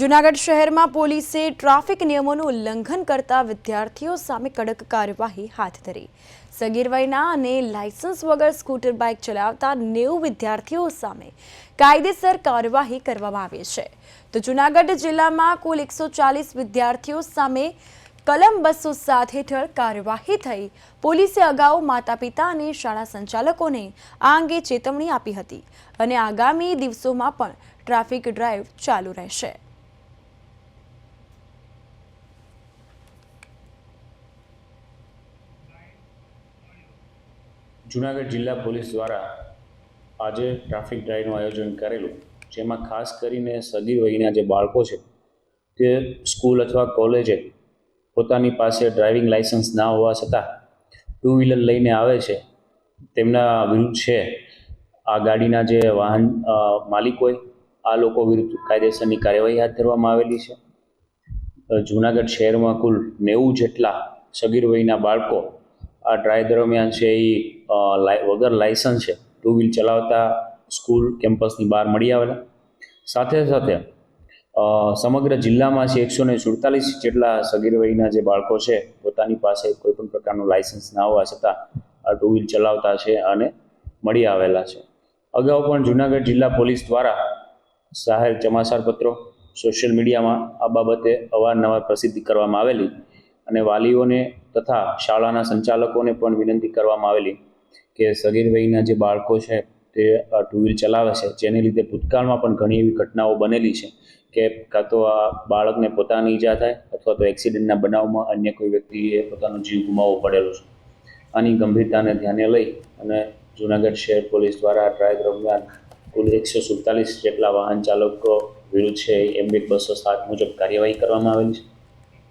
જૂનાગઢ શહેરમાં પોલીસે ટ્રાફિક નિયમોનું ઉલ્લંઘન કરતા વિદ્યાર્થીઓ સામે કડક કાર્યવાહી હાથ ધરી. સગીર વયના અને લાયસન્સ વગર સ્કૂટર બાઇક ચલાવતા નેવું વિદ્યાર્થીઓ સામે કાયદેસર કાર્યવાહી કરવામાં આવી છે. તો જૂનાગઢ જિલ્લામાં કુલ એકસો ચાલીસ વિદ્યાર્થીઓ સામે કલમ બસો સાત હેઠળ કાર્યવાહી થઈ. પોલીસે અગાઉ માતા પિતા અને શાળા સંચાલકોને આ અંગે ચેતવણી આપી હતી અને આગામી દિવસોમાં પણ ટ્રાફિક ડ્રાઈવ ચાલુ રહેશે. જુનાગઢ જિલ્લા પોલીસ દ્વારા આજે ટ્રાફિક ડ્રાઈવનું આયોજન કરેલું, જેમાં ખાસ કરીને સગીર વયના જે બાળકો છે, તે સ્કૂલ અથવા કોલેજે પોતાની પાસે ડ્રાઇવિંગ લાઇસન્સ ના હોવા છતાં ટુ વ્હીલર લઈને આવે છે. તેમના વિરુદ્ધ છે. આ ગાડીના જે વાહન માલિકોએ આ લોકો વિરુદ્ધ કાયદેસરની કાર્યવાહી હાથ ધરવામાં આવેલી છે. જુનાગઢ શહેરમાં કુલ નેવું જેટલા સગીર વયના બાળકો આ ટ્રાય દરમિયાન છે એ વગર લાયસન્સ છે. ટુ વ્હીલ ચલાવતા સ્કૂલ કેમ્પસની બહાર મળી આવેલા. સાથે સાથે સમગ્ર જિલ્લામાં છે એકસો ને સુડતાલીસ જેટલા સગીર વયના જે બાળકો છે, પોતાની પાસે કોઈપણ પ્રકારનું લાયસન્સ ના હોવા છતાં આ ટુ વ્હીલ ચલાવતા છે અને મળી આવેલા છે. અગાઉ પણ જુનાગઢ જિલ્લા પોલીસ દ્વારા જાહેર સમાચાર પત્રો સોશિયલ મીડિયામાં આ બાબતે અવારનવાર પ્રસિદ્ધિ કરવામાં આવેલી અને વાલીઓને તથા શાળાના સંચાલકોને પણ વિનંતી કરવામાં આવેલી કે સગીર વયના જે બાળકો છે તે ટુ વ્હીલ ચલાવે છે, જેને લીધે ભૂતકાળમાં પણ ઘણી એવી ઘટનાઓ બનેલી છે કે કાં તો આ બાળકને પોતાની ઈજા થાય અથવા તો એક્સિડન્ટના બનાવમાં અન્ય કોઈ વ્યક્તિએ પોતાનો જીવ ગુમાવવો પડેલો છે. આની ગંભીરતાને ધ્યાને લઈ અને જુનાગઢ શહેર પોલીસ દ્વારા ડ્રાઈવ દરમિયાન કુલ એકસો સુડતાલીસ જેટલા વાહન ચાલકો વિરુદ્ધ છે એમબી બસો સાત મુજબ કાર્યવાહી કરવામાં આવેલી છે.